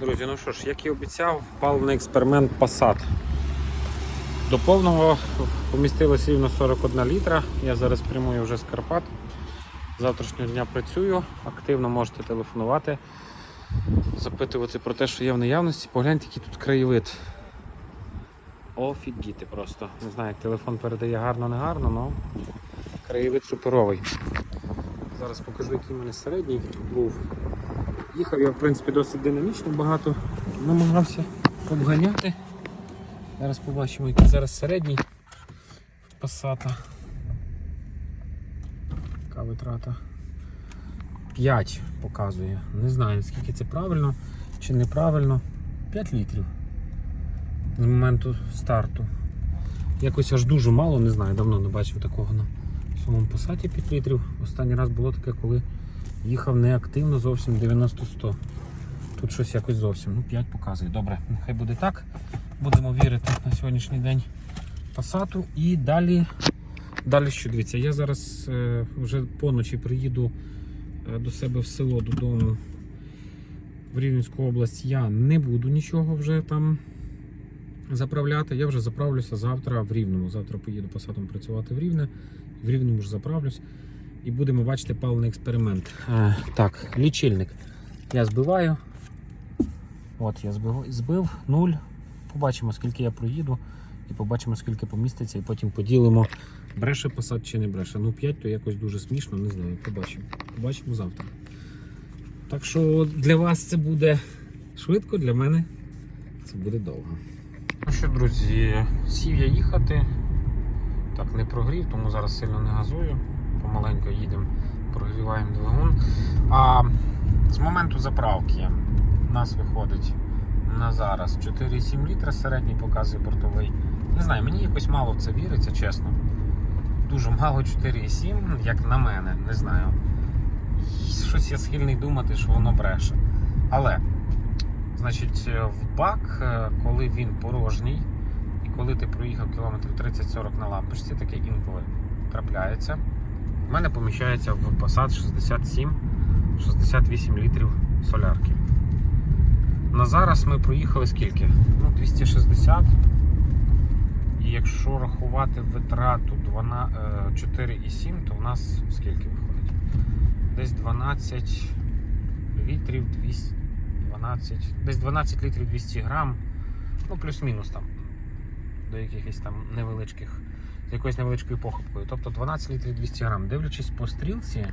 Друзі, ну що ж, як і обіцяв, паливний експеримент Passat. До повного помістилось рівно 41 літра. Я зараз прямую вже з Карпат. Завтрашнього дня працюю, активно можете телефонувати, запитувати про те, що є в наявності. Погляньте, який тут краєвид. Офігіти просто. Не знаю, як телефон передає гарно, не гарно, але краєвид суперовий. Зараз покажу, який в мене середній був. Їхав я, в принципі, досить динамічно, багато намагався обганяти. Зараз побачимо, який зараз середній пасата. Яка витрата? 5 показує. Не знаю, скільки це правильно чи неправильно. 5 літрів з моменту старту. Якось аж дуже мало, не знаю, давно не бачив такого на своєму пасаті 5 літрів. Останній раз було таке, коли їхав неактивно зовсім 90-100. Тут щось якось зовсім. Ну, 5 показує. Добре, нехай буде так. Будемо вірити на сьогоднішній день пасату. І далі, далі що дивіться, я зараз е, вже поночі приїду е, до себе в село додому в Рівненську область. Я не буду нічого вже там заправляти. Я вже заправлюся завтра в Рівному. Завтра поїду пасатом працювати в Рівне. В Рівному ж заправлюсь. І будемо бачити паливний експеримент. Е, так, лічильник. Я збиваю. От я збив, збив 0. Побачимо, скільки я проїду, і побачимо, скільки поміститься, і потім поділимо, бреше посад чи не бреше. Ну 5 то якось дуже смішно, не знаю. Побачимо. Побачимо завтра. Так що для вас це буде швидко, для мене це буде довго. Ну що, друзі, сів я їхати. Так, не прогрів, тому зараз сильно не газую. Помаленько їдемо, прогріваємо двигун. А з моменту заправки у нас виходить на зараз 4,7 літра середній показує бортовий. Не знаю, мені якось мало в це віриться, чесно. Дуже мало 4,7, як на мене, не знаю. Щось я схильний думати, що воно бреше. Але, значить, в бак, е, коли він порожній, і коли ти проїхав кілометрів 30-40 на лампочці, таке інколи трапляється. В мене поміщається в Passat 67-68 літрів солярки. На зараз ми проїхали скільки? Ну, 260. І якщо рахувати витрату 12, е, 4,7, то в нас скільки виходить? Десь 12 літрів 200, 12, десь 12 літрів 200 грам, ну плюс-мінус там до якихось там невеличких, з якоюсь невеличкою похибкою. Тобто 12 літрів 200 грам. Дивлячись по стрілці,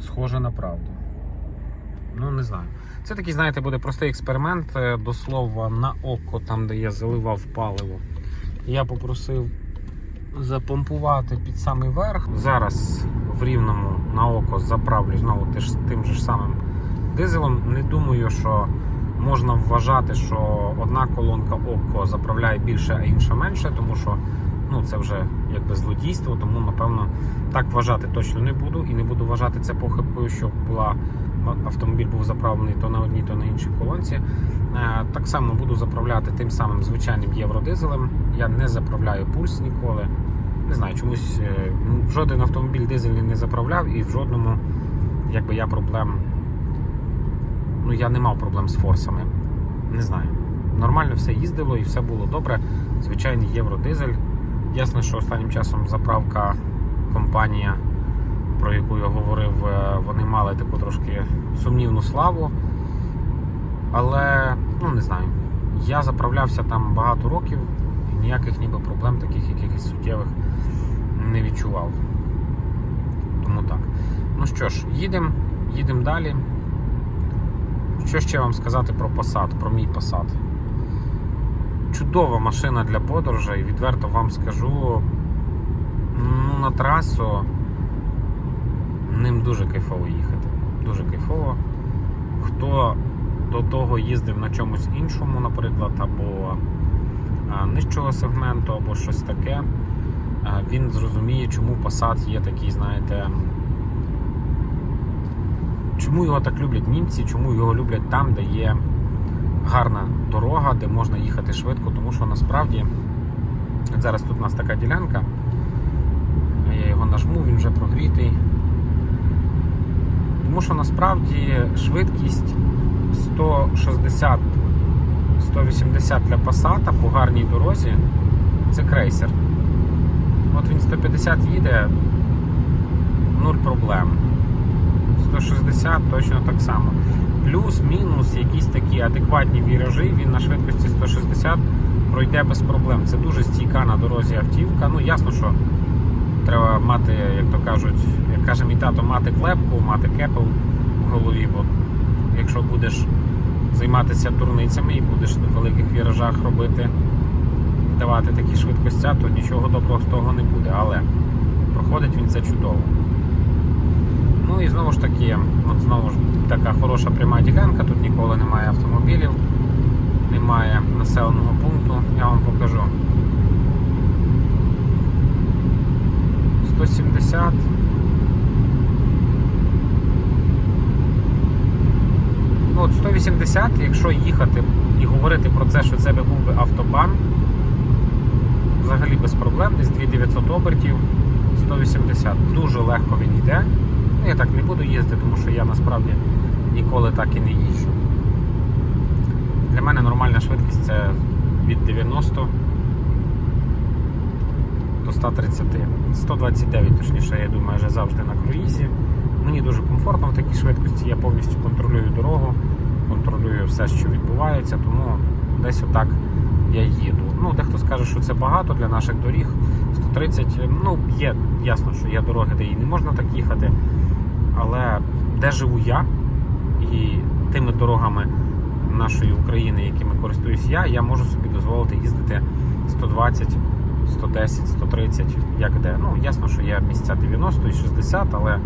схоже на правду. Ну, не знаю. Це такий, знаєте, буде простий експеримент. е, До слова, на око, там, де я заливав паливо. Я попросив запомпувати під самий верх. Зараз в рівному на око заправлю знову тим же самим дизелом. Не думаю, що можна вважати, що одна колонка око заправляє більше, а інша менше, тому що ну, це вже якби злодійство, тому напевно так вважати точно не буду. І не буду вважати це похибкою, що була автомобіль був заправлений то на одній, то на іншій колонці. Е, Так само буду заправляти тим самим звичайним євродизелем. Я не заправляю пульс ніколи. Не знаю, чомусь е, ну, жоден автомобіль дизельний не заправляв і в жодному якби я проблем. Ну, я не мав проблем з форсами. Не знаю. Нормально все їздило і все було добре. Звичайний євродизель. Ясно, що останнім часом заправка компанія, про яку я говорив, е, вони мали таку трошки сумнівну славу. Але, ну не знаю, я заправлявся там багато років і ніяких ніби проблем таких якихось суттєвих не відчував. Тому так. Ну що ж, їдемо, їдемо далі. Що ще вам сказати про Passat, про мій Passat? Чудова машина для подорожей, відверто вам скажу. Ну, на трасу ним дуже кайфово їхати. Дуже кайфово. Хто до того їздив на чомусь іншому, наприклад, або нижчого сегменту, або щось таке, він зрозуміє, чому Passat є такий, знаєте. Чому його так люблять німці, чому його люблять там, де є гарна дорога, де можна їхати швидко, тому що насправді зараз тут у нас така ділянка, я його нажму, він вже прогрітий. Тому що насправді швидкість 160 180 для пасата по гарній дорозі це крейсер. От він 150 їде, нуль проблем. 160 точно так само. Плюс-мінус якісь такі адекватні віражі, він на швидкості 160 пройде без проблем. Це дуже стійка на дорозі автівка. Ну ясно, що треба мати, як то кажуть, як каже мій тато, мати клепку, мати кепел в голові. Бо якщо будеш займатися турницями і будеш на великих віражах робити, давати такі швидкості, то нічого доброго з того не буде. Але проходить він це чудово. Ну і знову ж таки, от знову ж така хороша пряма ділянка, тут ніколи немає автомобілів, немає населеного пункту, я вам покажу. 170. Ну, от 180, якщо їхати і говорити про це, що це би був би автобан, взагалі без проблем, десь 2900 обертів, 180. Дуже легко він йде. Я так не буду їздити, тому що я насправді ніколи так і не їжджу. Для мене нормальна швидкість це від 90 до 130. 129, точніше, я думаю, вже завжди на круїзі. Мені дуже комфортно в такій швидкості, я повністю контролюю дорогу, контролюю все, що відбувається, тому десь отак я їду. Ну, дехто скаже, що це багато для наших доріг. 130, ну, є ясно, що є дороги, де і не можна так їхати. Але де живу я і тими дорогами нашої України, якими користуюсь я, я можу собі дозволити їздити 120, 110, 130, як де. Ну, ясно, що є місця 90 і 60, але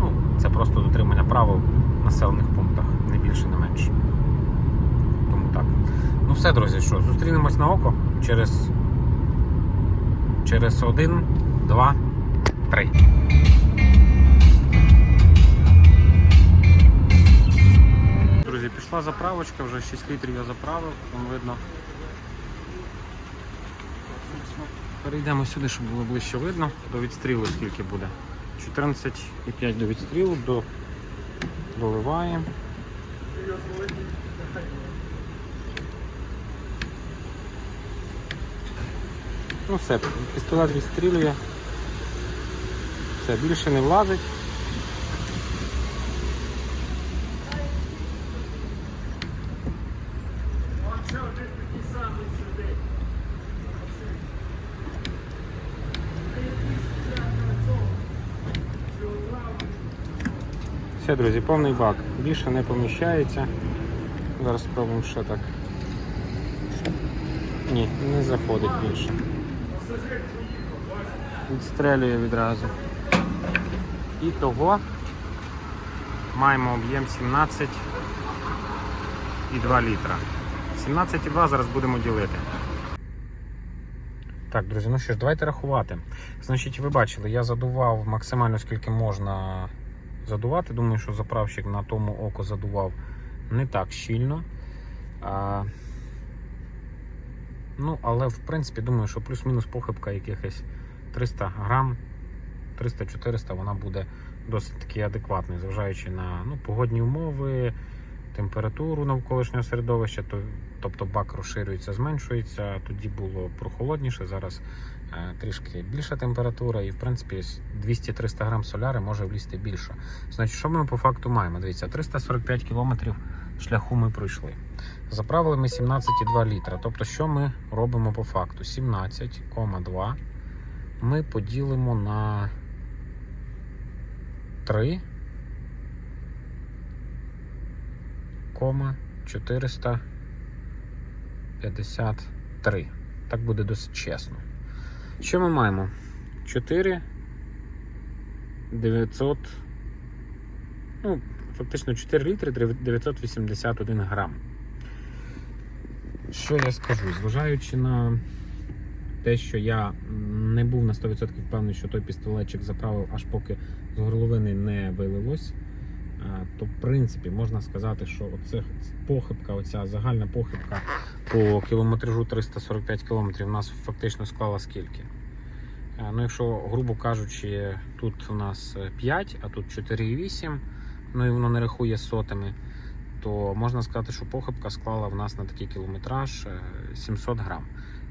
ну, це просто дотримання правил в населених пунктах, не більше, не менше. Тому так. Ну все, друзі, що, зустрінемось на око через, через один, два, три. Пішла заправочка, вже 6 літрів я заправив, там видно. Перейдемо сюди, щоб було ближче видно. До відстрілу скільки буде. 14,5 до відстрілу, до... доливаємо. Ну все, пістолет відстрілює. Все, більше не влазить. Все, друзі, повний бак. Більше не поміщається. Зараз спробуємо ще так. Ні, не заходить більше. Відстрелює відразу. І того маємо об'єм 17,2 літра. 17,2 зараз будемо ділити. Так, друзі, ну що ж, давайте рахувати. Значить, ви бачили, я задував максимально скільки можна задувати. Думаю, що заправщик на тому око задував не так щільно. А, ну, але в принципі думаю, що плюс-мінус похибка якихось 300 грам, 300-400 вона буде досить таки адекватною, зважаючи на ну, погодні умови, температуру навколишнього середовища, то, тобто бак розширюється, зменшується. Тоді було прохолодніше, зараз трішки більша температура, і в принципі 200-300 грам соляри може влізти більше. Значить, що ми по факту маємо? Дивіться, 345 кілометрів шляху ми пройшли. Заправили ми 17,2 літра. Тобто, що ми робимо по факту? 17,2 ми поділимо на 3 453. Так буде досить чесно. Що ми маємо? 4 900. Ну, фактично 4 літри 981 грам. Що я скажу? Зважаючи на те, що я не був на 100% впевнений, що той пістолетчик заправив, аж поки з горловини не вилилось. То, в принципі, можна сказати, що оце похибка, оця загальна похибка по кілометражу 345 км у нас фактично склала скільки? Ну, якщо, грубо кажучи, тут у нас 5, а тут 4,8, ну і воно не рахує сотими, то можна сказати, що похибка склала в нас на такий кілометраж е, 700 грам.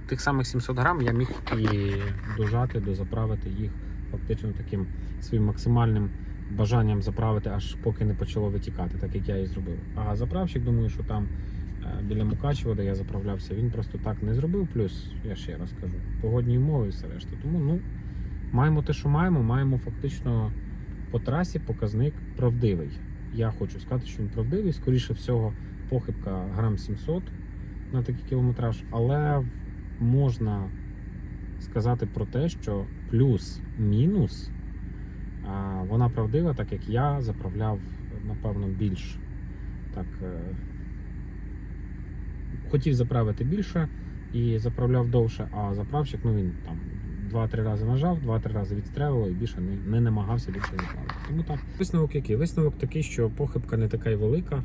Тих самих 700 грам я міг і дожати, дозаправити їх фактично таким своїм максимальним бажанням заправити, аж поки не почало витікати, так як я і зробив. А заправщик, думаю, що там е, біля Мукачева, де я заправлявся, він просто так не зробив. Плюс, я ще раз кажу, погодні умови все решта. Тому ну, маємо те, що маємо, маємо фактично по трасі показник правдивий. Я хочу сказати, що він правдивий. Скоріше всього, похибка грам 700 на такий кілометраж, але можна сказати про те, що плюс-мінус вона правдива, так як я заправляв, напевно, більш так. е, Хотів заправити більше і заправляв довше, а заправщик, ну він там 2-3 рази нажав, 2-3 рази відстрелило і більше не, не намагався більше заправити. Тому так. Висновок який? Висновок такий, що похибка не така й велика.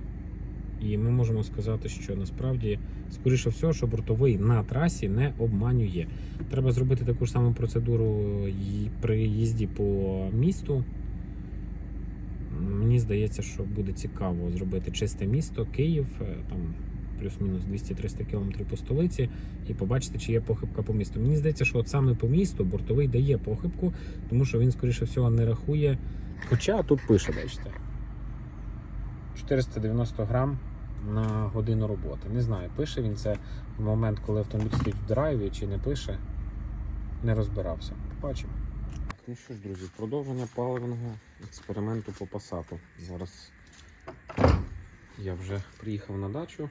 І ми можемо сказати, що насправді, скоріше всього, що бортовий на трасі не обманює. Треба зробити таку ж саму процедуру при їзді по місту. Мені здається, що буде цікаво зробити чисте місто, Київ, е, там плюс-мінус 200-300 км по столиці, і побачити, чи є похибка по місту. Мені здається, що от саме по місту бортовий дає похибку, тому що він, скоріше всього, не рахує. Хоча тут пише, бачите. 490 грам на годину роботи. Не знаю, пише він це в момент, коли автомобіль стоїть в драйві чи не пише. Не розбирався. Побачимо. Ну що ж, друзі, продовження паливного експерименту по пасату. Зараз я вже приїхав на дачу.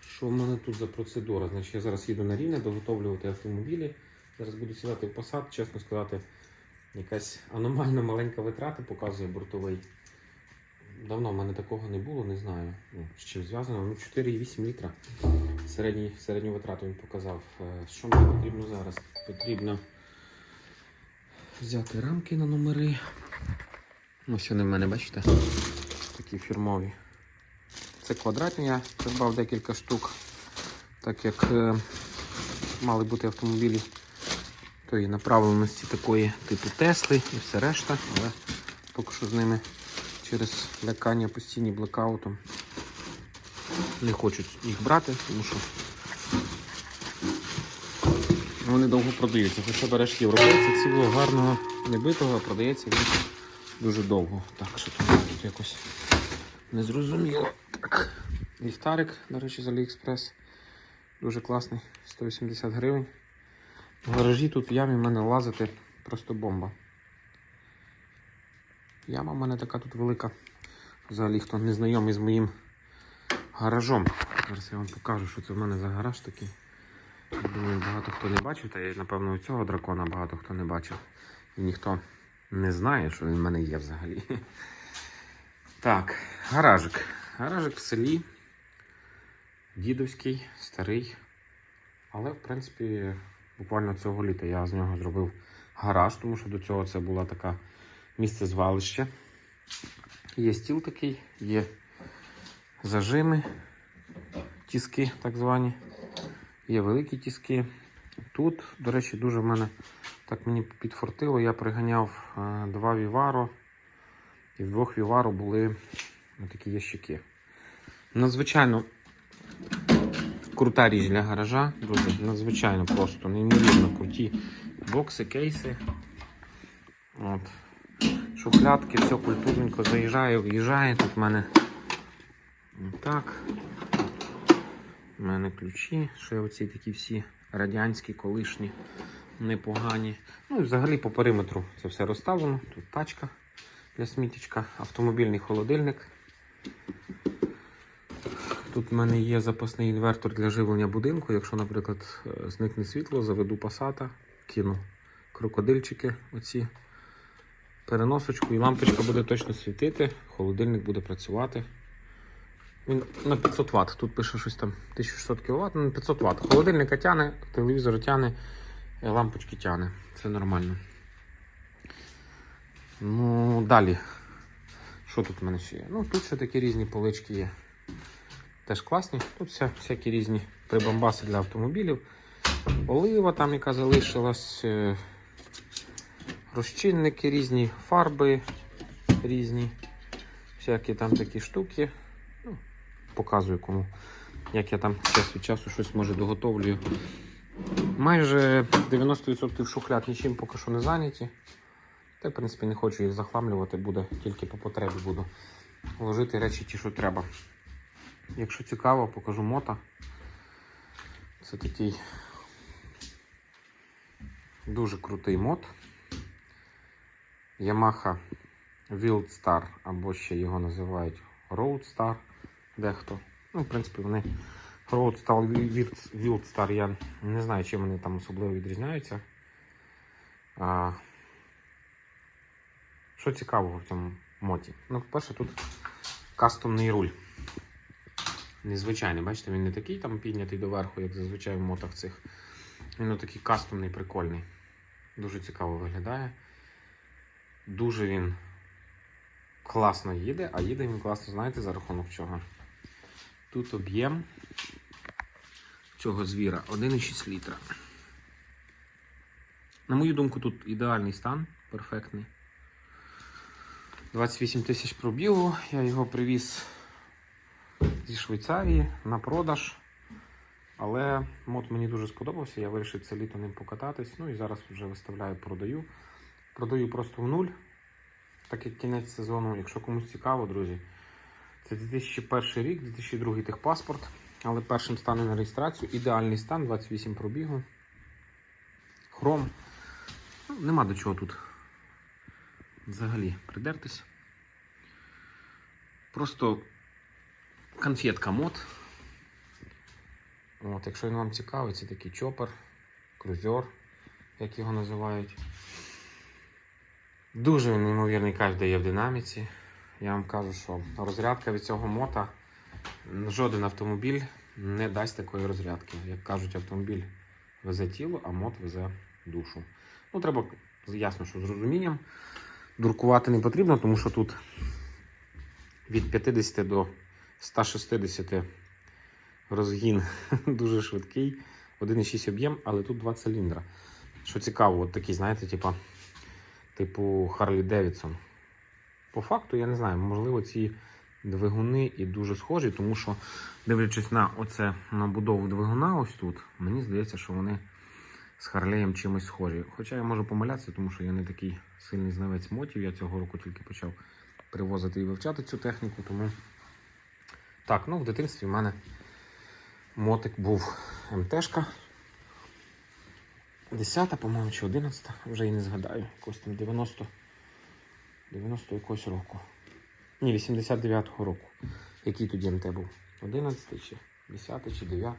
Що в мене тут за процедура? Значить, я зараз їду на рівне доготовлювати автомобілі. Зараз буду сідати в посад, чесно сказати, якась аномально маленька витрата показує бортовий. Давно в мене такого не було, не знаю. Ну, з чим зв'язано. Ну, 4,8 літра. Середній, середню витрату він показав. Е, Що мені потрібно зараз? Потрібно взяти рамки на номери. Ось вони в мене, бачите? Такі фірмові. Це квадратні, я придбав декілька штук, так як е, мали бути автомобілі тої направленості такої типу Тесли і все решта, але поки що з ними через лякання постійні блекаутом не хочуть їх брати, тому що вони довго продаються. Хоча береш європейця цілого гарного небитого, а продається він дуже довго. Так, що там тут якось незрозуміло. Так. Ліхтарик, до речі, з Aliexpress. Дуже класний, 180 гривень. В гаражі тут в ямі в мене лазити просто бомба. Яма в мене така тут велика. Взагалі, хто не знайомий з моїм гаражом. Зараз я вам покажу, що це в мене за гараж такий. Думаю, багато хто не бачив, та й напевно у цього дракона багато хто не бачив. І ніхто не знає, що він в мене є взагалі. Так, гаражик. Гаражик в селі. Дідовський, старий. Але, в принципі, буквально цього літа я з нього зробив гараж, тому що до цього це була така місце звалище. Є стіл такий, є зажими, тіски так звані. Є великі тіски. Тут, до речі, дуже в мене так мені підфортило. Я приганяв е, два віваро, і в двох віваро були такі ящики. Надзвичайно крута річ для гаража, друзі. Надзвичайно просто, неймовірно круті бокси, кейси. От. Шухлядки, все культурненько заїжджає, виїжджає. Тут в мене так. У мене ключі, ще оці такі всі радянські, колишні, непогані. Ну і взагалі по периметру це все розставлено. Тут тачка для сміттячка, автомобільний холодильник. Тут в мене є запасний інвертор для живлення будинку. Якщо, наприклад, е, зникне світло, заведу пасата, кину крокодильчики, оці переносочку, і лампочка буде точно світити, холодильник буде працювати. Він на 500 Вт. Тут пише щось там 1600 кВт, на 500 Вт. Холодильника тяне, телевізор тяне, е, лампочки тяне. Все нормально. Ну, далі. Що тут в мене ще є? Ну, тут ще такі різні полички є. Теж класні. Тут вся, всякі різні прибамбаси для автомобілів. Олива там, яка залишилась. Розчинники різні, фарби різні. Всякі там такі штуки. показую кому. Як я там час від часу щось може доготовлюю. Майже 90% шухляд нічим поки що не зайняті. Та, в принципі, не хочу їх захламлювати, буде тільки по потребі буду вложити речі ті, що треба. Якщо цікаво, покажу мота. Це такий дуже крутий мод. Yamaha Wild Star, або ще його називають Road Star дехто. Ну, в принципі, вони Road Star, Wild- Wild Star, я не знаю, чим вони там особливо відрізняються. А, що цікавого в цьому моті? Ну, по-перше, тут кастомний руль. Незвичайний, бачите, він не такий там піднятий доверху, як зазвичай в мотах цих. Він такий кастомний, прикольний. Дуже цікаво виглядає. Дуже він класно їде, а їде він класно, знаєте, за рахунок чого? Тут об'єм цього звіра 1,6 літра. На мою думку, тут ідеальний стан, перфектний. 28 тисяч пробігу. Я його привіз зі Швейцарії на продаж. Але мод мені дуже сподобався. Я вирішив це літо ним покататись. Ну і зараз вже виставляю, продаю. Продаю просто в нуль. Так як кінець сезону, якщо комусь цікаво, друзі. Це 2001 рік, 2002 техпаспорт. Але першим стане на реєстрацію. Ідеальний стан, 28 пробігу. Хром. Ну, нема до чого тут взагалі придертись. Просто конфетка мод. От, якщо він вам цікавий, це такий чопер, крузер, як його називають. Дуже неймовірний кайф дає в динаміці. Я вам кажу, що розрядка від цього мота жоден автомобіль не дасть такої розрядки. Як кажуть, автомобіль везе тіло, а мот везе душу. Ну, треба ясно, що з розумінням. Дуркувати не потрібно, тому що тут від 50 до 160 розгін дуже швидкий. 1,6 об'єм, але тут 2 циліндра. Що цікаво, от такий, знаєте, типа, типу Харлі Девідсон. По факту, я не знаю, можливо, ці двигуни і дуже схожі, тому що, дивлячись на оце на двигуна, ось тут, мені здається, що вони з Харлеєм чимось схожі. Хоча я можу помилятися, тому що я не такий сильний знавець мотів. Я цього року тільки почав привозити і вивчати цю техніку. Тому так, ну в дитинстві в мене мотик був МТшка. 10, по-моєму, чи 11, вже і не згадаю. Якось там 90 90 якогось року. Ні, 89-го року. Який тоді МТ був? 11 чи 10 чи 9?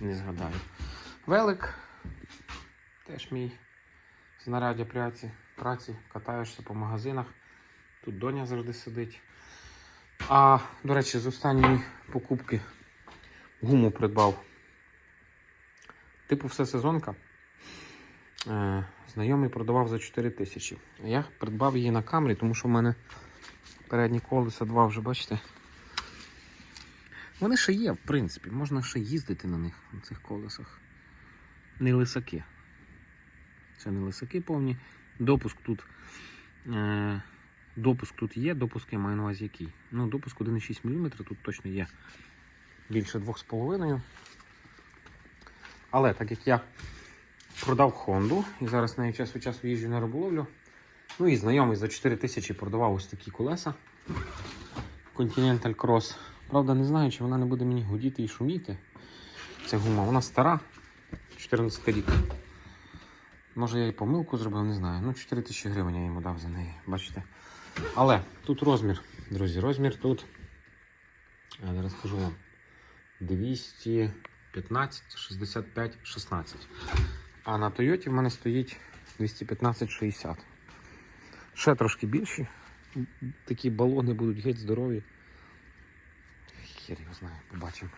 Не згадаю. Велик теж мій знаряддя праці. праці. Катаєшся по магазинах. Тут доня завжди сидить. А, до речі, з останньої покупки гуму придбав. Типу все сезонка. Е, знайомий продавав за 4 тисячі. Я придбав її на камері, тому що в мене передні колеса два вже, бачите. Вони ще є, в принципі, можна ще їздити на них, на цих колесах. Не лисаки. Це не лисаки повні. Допуск тут. Е, допуск тут є, допуск я маю на увазі який. Ну, допуск 1,6 мм тут точно є більше 2,5. Але так як я продав Хонду і зараз нею час від часу їжджу на риболовлю. Ну і знайомий за 4 тисячі продавав ось такі колеса Continental Cross. Правда, не знаю, чи вона не буде мені гудіти і шуміти. Ця гума, вона стара, 14 рік. Може я і помилку зробив, не знаю. Ну, 4 тисячі гривень я йому дав за неї, бачите. Але тут розмір, друзі, розмір тут. Я зараз скажу вам. 215, 65, 16. А на Тойоті в мене стоїть 215-60. Ще трошки більші. Такі балони будуть геть здорові. Хер його знає, побачимо.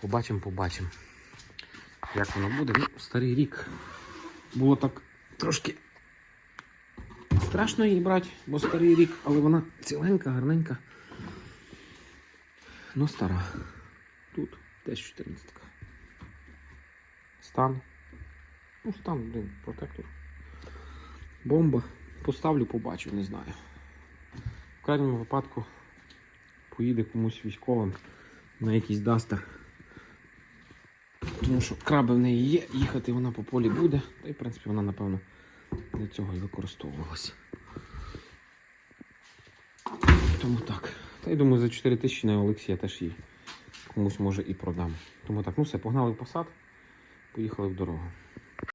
Побачимо, побачимо. Як воно буде. Ну, старий рік. Було так трошки страшно її брати, бо старий рік, але вона ціленька, гарненька. Ну, стара. Тут теж 14. Стан. Ну, стан, блин, протектор. Бомба. Поставлю, побачу, не знаю. В крайньому випадку поїде комусь військовим на якийсь дастер. Тому що краби в неї є, їхати вона по полі буде, та й в принципі вона, напевно, для цього і використовувалася. Тому так. Та я думаю, за 4 тисячі на Олексія теж її комусь може і продам. Тому так, ну все, погнали в посад, поїхали в дорогу.